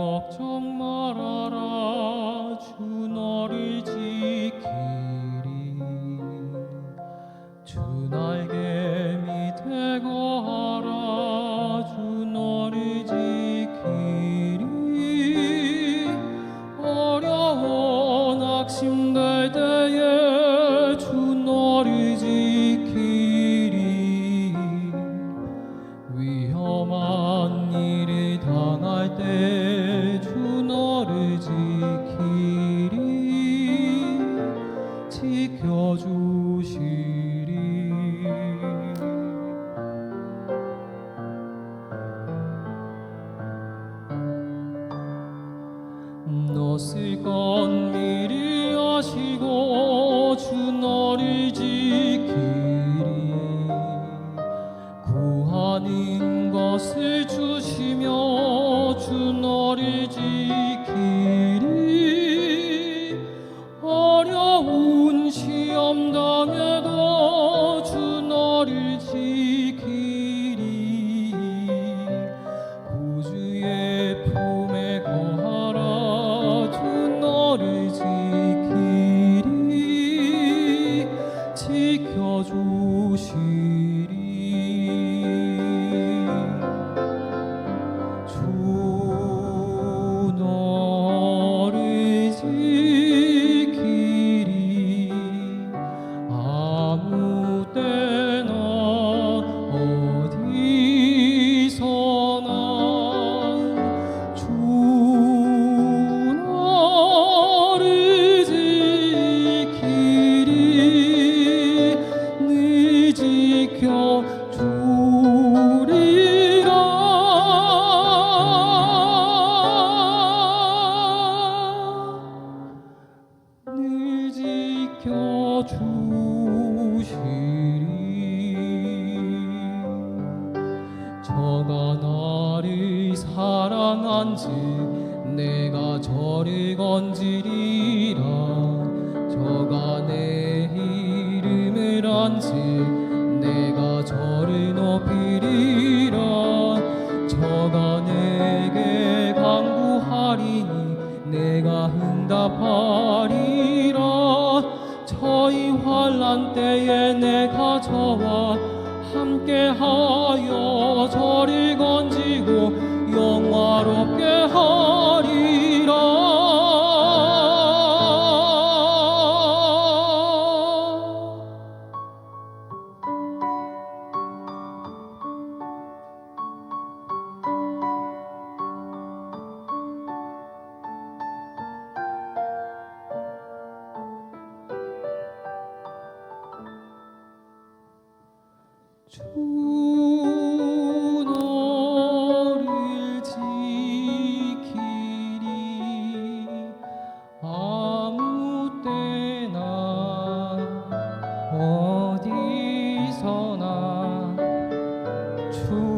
걱정 말아라. 주 너를 지키리. 주 나에게 밑에 고 지켜주시리. 너쓸 건 미리 아시고 주 너를 지키리. 구하는 것을 주시며 지켜주시리 주시리. 저가 나를 사랑한즉 내가 저를 건지리라. 저가 내 이름을 안즉 내가 저를 높이리라. 저가 내게 강구하리니 내가 응답하리라 저희 환란 때에 내가 저와 함께하여 저를 건지고 영화롭게 하 어디서나 주